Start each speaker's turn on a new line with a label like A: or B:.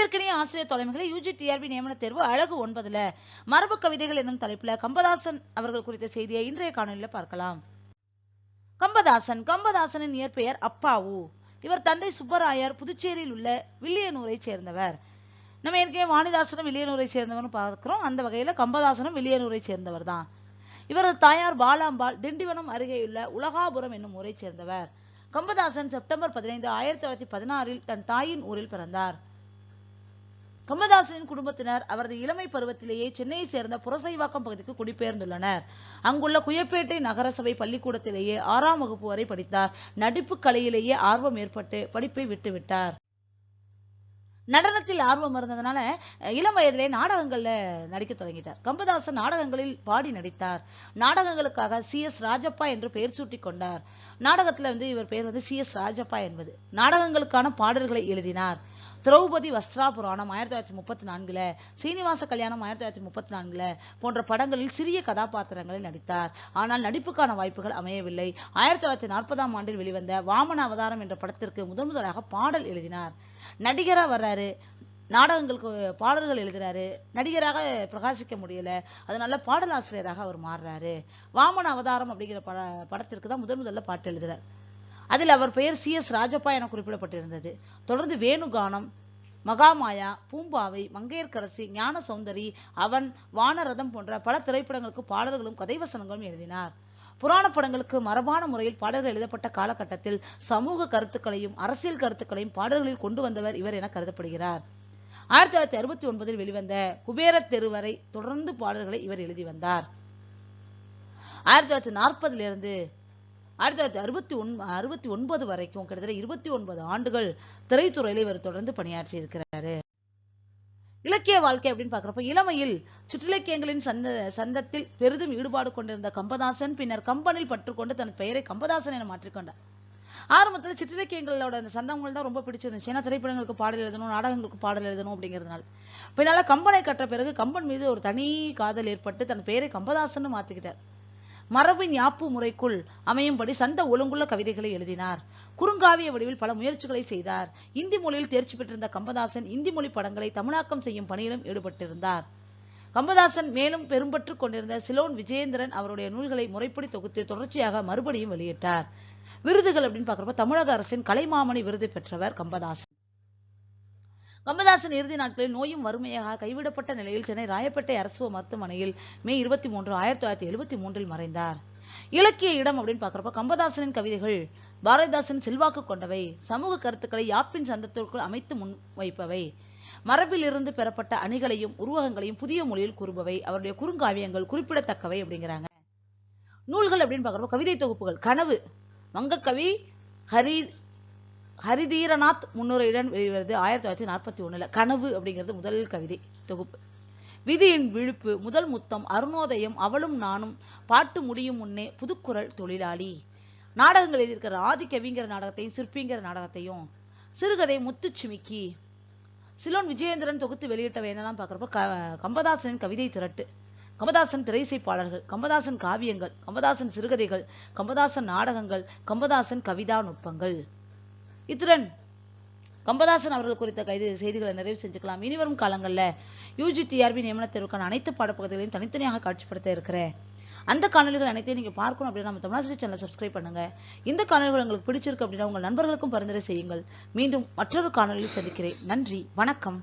A: அன்பிற்கினிய ஆசிரியர் தலைமைகளை UG TRP நியமன தேர்வு அழகு ஒன்பதுல. மரபு கவிதைகள் என்னும் தலைப்புல கம்பதாசன் அவர்கள் குறித்த செய்தியை இன்றைய காணொலியில பார்க்கலாம். கம்பதாசன் கம்பதாசனின் இயற்பெயர் அப்பாவு. இவர் தந்தை சுப்பராயர் புதுச்சேரியில் உள்ள வில்லியனூரை சேர்ந்தவர். நம்ம ஏற்கனவே வாணிதாசனும் வில்லியனூரை சேர்ந்தவர்னு பார்க்கிறோம். அந்த வகையில கம்பதாசனும் வில்லியனூரை சேர்ந்தவர் தான் இவரது தாயார் பாலாம்பாள் திண்டிவனம் அருகேயுள்ள உலகாபுரம் என்னும் ஊரை சேர்ந்தவர். கம்பதாசன் செப்டம்பர் பதினைந்து ஆயிரத்தி தொள்ளாயிரத்தி பதினாறில் தன் தாயின் ஊரில் பிறந்தார். கம்பதாசனின் குடும்பத்தினர் அவரது இளமை பருவத்திலேயே சென்னையை சேர்ந்த புரசைவாக்கம் பகுதிக்கு குடிபெயர்ந்துள்ளனர். அங்குள்ள குயப்பேட்டை நகரசபை பள்ளிக்கூடத்திலேயே ஆறாம் வகுப்பு வரை படித்தார். நடிப்பு கலையிலேயே ஆர்வம் ஏற்பட்டு படிப்பை விட்டுவிட்டார். நடனத்தில் ஆர்வம் இருந்ததுனால இளம் வயதிலே நாடகங்கள்ல நடிக்க தொடங்கிட்டார். கம்பதாசன் நாடகங்களில் பாடி நடித்தார். நாடகங்களுக்காக சி. எஸ். ராஜப்பா என்று பெயர் சூட்டி கொண்டார். நாடகத்துல வந்து இவர் பெயர் வந்து சி. எஸ். ராஜப்பா என்பது. நாடகங்களுக்கான பாடல்களை எழுதினார். திரௌபதி வஸ்திரா புராணம் ஆயிரத்தி தொள்ளாயிரத்தி முப்பத்தி நான்குல சீனிவாச கல்யாணம் ஆயிரத்தி தொள்ளாயிரத்தி முப்பத்தி நான்குல போன்ற படங்களில் சிறிய கதாபாத்திரங்களில் நடித்தார். ஆனால் நடிப்புக்கான வாய்ப்புகள் அமையவில்லை. ஆயிரத்தி தொள்ளாயிரத்தி நாற்பதாம் ஆண்டில் வெளிவந்த வாமன அவதாரம் என்ற படத்திற்கு முதன் முதலாக பாடல் எழுதினார். நடிகரா வர்றாரு. நாடகங்களுக்கு பாடல்கள் எழுதுறாரு. நடிகராக பிரகாசிக்க முடியல. அதனால பாடலாசிரியராக அவர் மாறுறாரு. வாமன அவதாரம் அப்படிங்கிற பட படத்திற்கு தான் முதன் முதல்ல பாட்டு எழுதுறாரு. அதில் அவர் பெயர் சி எஸ் ராஜப்பா என குறிப்பிடப்பட்டிருந்தது. தொடர்ந்து வேணுகானம் மகாமாயா பூம்பாவை மங்கையர்க்கரசி ஞான சௌந்தரி அவன் வானரதம் போன்ற பல திரைப்படங்களுக்கு பாடல்களும் கதைவசனங்களும் எழுதினார். புராண படங்களுக்கு மரபான முறையில் பாடல்கள் எழுதப்பட்ட காலகட்டத்தில் சமூக கருத்துக்களையும் அரசியல் கருத்துக்களையும் பாடல்களில் கொண்டு வந்தவர் இவர் என கருதப்படுகிறார். ஆயிரத்தி தொள்ளாயிரத்தி அறுபத்தி ஒன்பதில் வெளிவந்த குபேர தெருவரை தொடர்ந்து பாடல்களை இவர் எழுதி வந்தார். ஆயிரத்தி தொள்ளாயிரத்தி நாற்பதிலிருந்து ஆயிரத்தி தொள்ளாயிரத்தி அறுபத்தி ஒன் அறுபத்தி ஒன்பது வரைக்கும் கிட்டத்தட்ட இருபத்தி ஒன்பது ஆண்டுகள் திரைத்துறையில் இவர் தொடர்ந்து பணியாற்றி இருக்கிறாரு. இலக்கிய வாழ்க்கை அப்படின்னு பார்க்குறப்ப இளமையில் சுற்றிலக்கியங்களின் சந்த சந்தத்தில் பெரிதும் ஈடுபாடு கொண்டிருந்த கம்பதாசன் பின்னர் கம்பனில் பற்றுக்கொண்டு தனது பெயரை கம்பதாசன் என மாற்றிக்கொண்டார் ஆரம்பத்தில் சிற்றிலக்கியங்களோட அந்த சந்தங்கள் தான் ரொம்ப பிடிச்சிருந்துச்சு. ஏன்னா திரைப்படங்களுக்கு பாடல் எழுதணும் நாடகங்களுக்கு பாடல் எழுதணும் அப்படிங்கிறதுனால. பின்னால கம்பனை கற்ற பிறகு கம்பன் மீது ஒரு தனி காதல் ஏற்பட்டு தன் பெயரை கம்பதாசன் மாத்திக்கிட்டார். மரபின் யாப்பு முறைக்குள் அமையும்படி சந்த ஒழுங்குள்ள கவிதைகளை எழுதினார். குறுங்காவிய வடிவில் பல முயற்சிகளை செய்தார். இந்தி மொழியில் தேர்ச்சி பெற்றிருந்த கம்பதாசன் இந்தி மொழி படங்களை தமிழாக்கம் செய்யும் பணியிலும் ஈடுபட்டிருந்தார். கம்பதாசன் மேலும் பெரும்பற்றுக் கொண்டிருந்த சிலோன் விஜயேந்திரன் அவருடைய நூல்களை முறைப்படி தொகுத்து தொடர்ச்சியாக மறுபடியும் வெளியிட்டார். விருதுகள் அப்படின்னு பார்க்குறப்ப தமிழக அரசின் கலைமாமணி விருது பெற்றவர் கம்பதாசன். கம்பதாசன் இறுதி நாட்களில் நோயும் வறுமையாக கைவிடப்பட்ட நிலையில் சென்னை ராயப்பேட்டை அரசு மருத்துவமனையில் மே இருபத்தி மூன்று ஆயிரத்தி தொள்ளாயிரத்தி எழுபத்தி மூன்றில் மறைந்தார். இலக்கிய இடம் அப்படின்னு பார்க்குறப்ப கம்பதாசனின் கவிதைகள் பாரதிதாசன் செல்வாக்கு கொண்டவை சமூக கருத்துக்களை யாப்பின் சந்தத்திற்குள் அமைத்து முன் வைப்பவை மரபிலிருந்து பெறப்பட்ட அணிகளையும் உருவகங்களையும் புதிய மொழியில் கூறுபவை அவருடைய குறுங்காவியங்கள் குறிப்பிடத்தக்கவை அப்படிங்கிறாங்க. நூல்கள் அப்படின்னு பார்க்குறப்ப கவிதை தொகுப்புகள் கனவு வங்கக்கவி ஹரி ஹரிதீரநாத் முன்னுரையுடன் வெளிவருது ஆயிரத்தி தொள்ளாயிரத்தி நாற்பத்தி ஒன்றில் கனவு அப்படிங்கிறது முதல் கவிதை தொகுப்பு. விதியின் விழுப்பு முதல் முத்தம் அருணோதயம் அவளும் நானும் பாட்டு முடியும் முன்னே புதுக்குரல் தொழிலாளி. நாடகங்கள் எழுதியிருக்கிற ஆதிக்கவிங்கிற நாடகத்தையும் சிற்பிங்கிற நாடகத்தையும் சிறுகதை முத்துச்சிமிக்கி சிலோன் விஜயேந்திரன் தொகுத்து வெளியிட்டவை என்னெல்லாம் பார்க்குறப்ப க கம்பதாசனின் கவிதை திரட்டு கம்பதாசன் திரைசைப்பாளர்கள் கம்பதாசன் காவியங்கள் கம்பதாசன் சிறுகதைகள் கம்பதாசன் நாடகங்கள் கம்பதாசன் கவிதா நுட்பங்கள். இத்துடன் கம்பதாசன் அவர்கள் குறித்த கைது செய்திகளை நிறைவு செஞ்சுக்கலாம். இனிவரும் காலங்களில் யூஜி டிஆர்பி நியமன தேர்வுக்கான அனைத்து பாடப்பகுதிகளையும் தனித்தனியாக காட்சிப்படுத்த இருக்கிறேன் அந்த காணொலிகள் அனைத்தையும் நீங்க பார்க்கணும் அப்படின்னா நம்ம தமிழாசிரி சேனலை சப்ஸ்கிரைப் பண்ணுங்க. இந்த காணொலிகள் உங்களுக்கு பிடிச்சிருக்கு அப்படின்னா உங்கள் நண்பர்களுக்கும் பரிந்துரை செய்யுங்கள். மீண்டும் மற்றொரு காணொலியில் சந்திக்கிறேன். நன்றி. வணக்கம்.